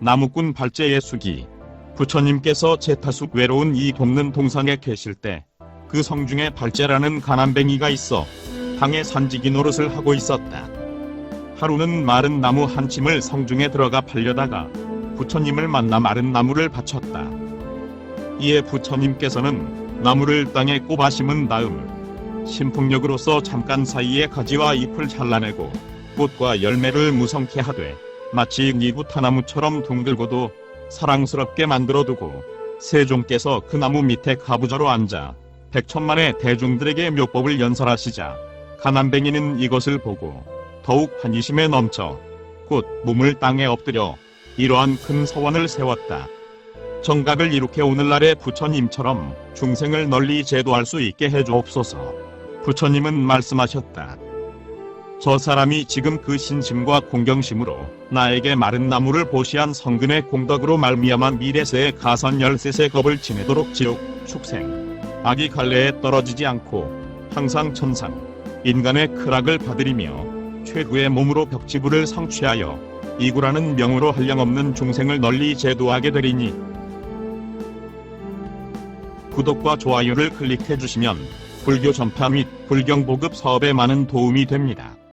나무꾼 발제의 수기 부처님께서 제타숙 외로운 이 돕는 동상에 계실 때 그 성중에 발제라는 가난뱅이가 있어 방에 산지기 노릇을 하고 있었다. 하루는 마른 나무 한 침을 성중에 들어가 팔려다가 부처님을 만나 마른 나무를 바쳤다. 이에 부처님께서는 나무를 땅에 꼽아 심은 다음 신풍력으로서 잠깐 사이에 가지와 잎을 잘라내고 꽃과 열매를 무성케 하되 마치 니구타나무처럼 둥글고도 사랑스럽게 만들어두고 세종께서 그 나무 밑에 가부좌로 앉아 백천만의 대중들에게 묘법을 연설하시자 가난뱅이는 이것을 보고 더욱 환희심에 넘쳐 곧 몸을 땅에 엎드려 이러한 큰 서원을 세웠다. 정각을 이룩해 오늘날의 부처님처럼 중생을 널리 제도할 수 있게 해주옵소서. 부처님은 말씀하셨다. 저 사람이 지금 그 신심과 공경심으로 나에게 마른 나무를 보시한 성근의 공덕으로 말미암아 미래세의 가선 열셋의 겁을 지내도록 지옥, 축생, 악이 갈래에 떨어지지 않고 항상 천상, 인간의 크락을 받으리며 최후의 몸으로 벽지부를 성취하여 이구라는 명으로 한량없는 중생을 널리 제도하게 되리니 구독과 좋아요를 클릭해 주시면 불교 전파 및 불경 보급 사업에 많은 도움이 됩니다.